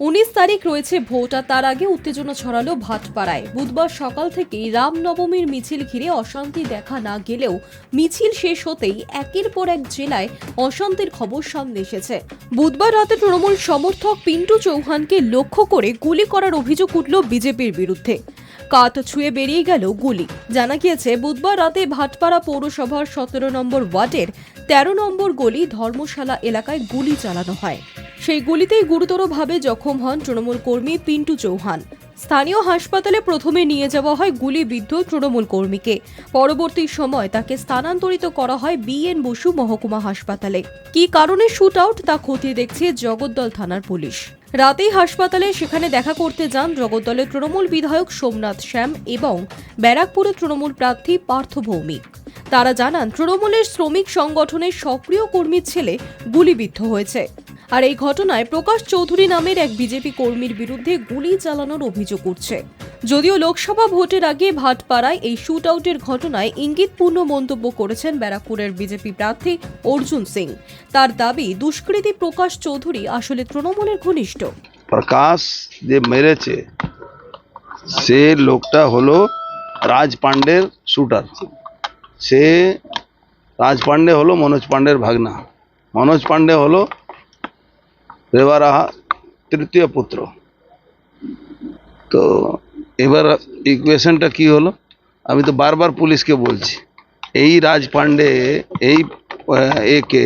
উনিশ তারিখ রয়েছে ভোট, আর তার আগে উত্তেজনা ছড়ালো ভাটপাড়ায়। বুধবার সকাল থেকেই রামনবমীর মিছিল ঘিরে অশান্তি দেখা না গেলেও মিছিল শেষ হতেই একের পর এক জেলায় অশান্তির খবর সামনে এসেছে। বুধবার রাতে তৃণমূল সমর্থক পিন্টু চৌহানকে লক্ষ্য করে গুলি করার অভিযোগ উঠল বিজেপির বিরুদ্ধে। কাত ছুঁয়ে বেরিয়ে গেল গুলি। জানা গিয়েছে, বুধবার রাতে ভাটপাড়া পৌরসভার সতেরো নম্বর ওয়ার্ডের তেরো নম্বর গলি ধর্মশালা এলাকায় গুলি চালানো হয়। সেই গুলিতেই গুরুতরভাবে জখম হন তৃণমূল কর্মী পিন্টু চৌহান। স্থানীয় হাসপাতালে প্রথমে নিয়ে যাওয়া হয় গুলিবিদ্ধ তৃণমূল কর্মীকে। পরবর্তী সময় তাকে স্থানান্তরিত করা হয় বিএন বসু মহকুমা হাসপাতালে। কি কারণে শুট আউট তা খতিয়ে দেখছে জগদ্দল থানার পুলিশ। রাতেই হাসপাতালে সেখানে দেখা করতে যান জগদ্দলের তৃণমূল বিধায়ক সোমনাথ শ্যাম এবং ব্যারাকপুরের তৃণমূল প্রার্থী পার্থ ভৌমিক। তারা জানান, তৃণমূলের শ্রমিক সংগঠনের সক্রিয় কর্মীর ছেলে গুলিবিদ্ধ হয়েছে। আর এই ঘটনায় প্রকাশ চৌধুরী নামের এক বিজেপি কর্মীর বিরুদ্ধে গুলি চালানোর অভিযোগ উঠছে। যদিও লোকসভা ভোটের আগে ভাটপাড়ায় এই শুট আউটের ঘটনায় ইঙ্গিতপূর্ণ মন্তব্য করেছেন ব্যারাকপুরের বিজেপি প্রার্থী অর্জুন সিং। তার দাবি, দুষ্কৃতী প্রকাশ চৌধুরী আসলে তৃণমূলের ঘনিষ্ঠ। প্রকাশ যে মেরেছে, সে লোকটা হলো রাজ পাণ্ডের শুটার। সে রাজ পাণ্ডে হলো মনোজ পাণ্ডের ভাগনা। মনোজ পাণ্ডে হলো রেবারাহা তৃতীয় পুত্র। তো এবার ইকুয়েশনটা কি হলো? আমি তো বারবার পুলিশকে বলছি, এই রাজ পান্ডে এই একে,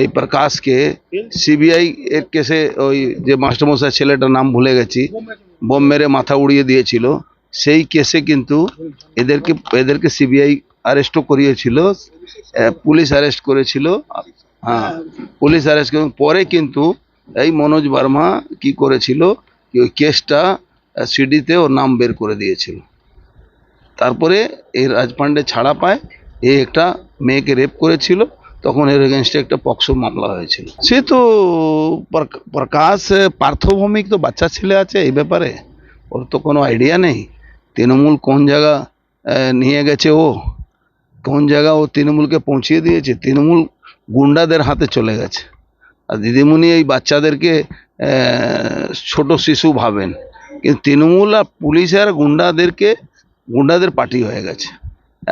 এই প্রকাশকে সিবিআই এর কেসে ওই যে মাস্টারমশাই ছেলেটার নাম ভুলে গেছি, বোম মেরে মাথা উড়িয়ে দিয়েছিল, সেই কেসে কিন্তু এদেরকে এদেরকে সিবিআই অ্যারেস্টও করিয়েছিল পুলিশ অ্যারেস্ট করেছিল হ্যাঁ পুলিশ অ্যারেস্ট পরে কিন্তু এই মনোজ বার্মা কি করেছিল? কি ওই কেসটা সিডিতে ওর নাম বের করে দিয়েছিল। তারপরে এই রাজপান্ডে ছাড়া পায়, এ একটা মেয়েকে রেপ করেছিল, তখন এর এগেনস্টে একটা পক্সো মামলা হয়েছিল। সে তো প্রকাশ, পার্থভৌমিক তো বাচ্চা ছেলে আছে এই ব্যাপারে, ওর তো কোনো আইডিয়া নেই। তৃণমূল কোন জায়গা নিয়ে গেছে ও? কোন জায়গা ও তৃণমূলকে পৌঁছিয়ে দিয়েছে? তৃণমূল গুন্ডাদের হাতে চলে গেছে। আর দিদিমণি এই বাচ্চাদেরকে ছোট শিশু ভাবেন। কিন্তু তৃণমূল আর পুলিশ আর গুন্ডাদেরকে, গুন্ডাদের পার্টি হয়ে গেছে।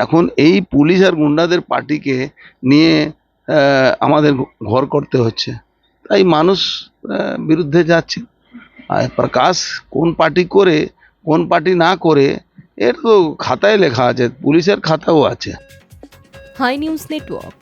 এখন এই পুলিশ আর গুন্ডাদের পার্টিকে নিয়ে আমাদের ঘর করতে হচ্ছে। তাই মানুষ বিরুদ্ধে যাচ্ছে। আর প্রকাশ কোন পার্টি করে, কোন পার্টি না করে, এর তো খাতায় লেখা আছে, পুলিশের খাতাও আছে। High news network.